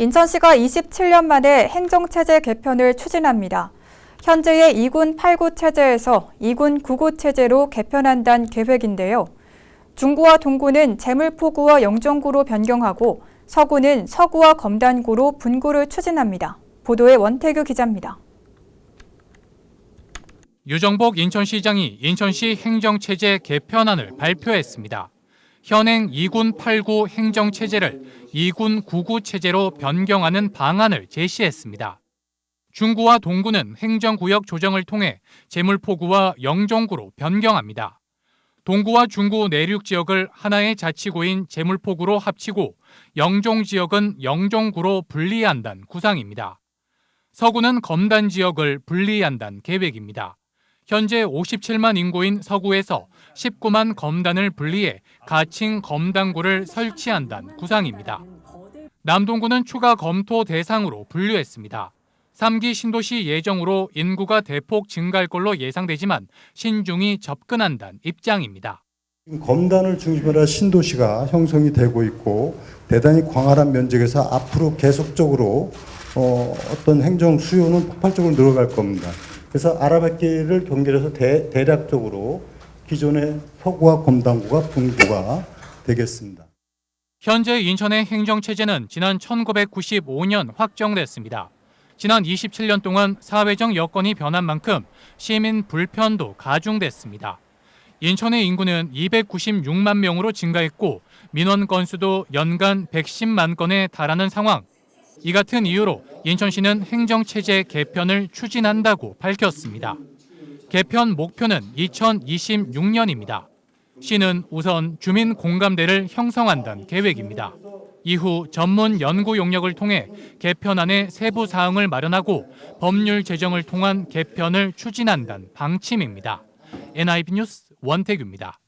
인천시가 27년 만에 행정체제 개편을 추진합니다. 현재의 2군 8구 체제에서 2군 9구 체제로 개편한다는 계획인데요. 중구와 동구는 재물포구와 영종구로 변경하고 서구는 서구와 검단구로 분구를 추진합니다. 보도에 원태규 기자입니다. 유정복 인천시장이 인천시 행정체제 개편안을 발표했습니다. 현행 2군 8구 행정체제를 2군 9구 체제로 변경하는 방안을 제시했습니다. 중구와 동구는 행정구역 조정을 통해 재물포구와 영종구로 변경합니다. 동구와 중구 내륙 지역을 하나의 자치구인 재물포구로 합치고 영종 지역은 영종구로 분리한다는 구상입니다. 서구는 검단 지역을 분리한다는 계획입니다. 현재 57만 인구인 서구에서 19만 검단을 분리해 가칭 검단구를 설치한다는 구상입니다. 남동구는 추가 검토 대상으로 분류했습니다. 3기 신도시 예정으로 인구가 대폭 증가할 걸로 예상되지만 신중히 접근한다는 입장입니다. 검단을 중심으로 한 신도시가 형성이 되고 있고 대단히 광활한 면적에서 앞으로 계속적으로 어, 어떤 행정 수요는 폭발적으로 늘어갈 겁니다. 그래서 아라뱃길을 경계해서 대, 대략적으로 기존의 서구와 검단구가 분구가 되겠습니다. 현재 인천의 행정체제는 지난 1995년 확정됐습니다. 지난 27년 동안 사회적 여건이 변한 만큼 시민 불편도 가중됐습니다. 인천의 인구는 296만 명으로 증가했고 민원 건수도 연간 110만 건에 달하는 상황. 이 같은 이유로 인천시는 행정체제 개편을 추진한다고 밝혔습니다. 개편 목표는 2026년입니다. 시는 우선 주민 공감대를 형성한다는 계획입니다. 이후 전문 연구 용역을 통해 개편안의 세부 사항을 마련하고 법률 제정을 통한 개편을 추진한다는 방침입니다. NIB 뉴스 원태규입니다.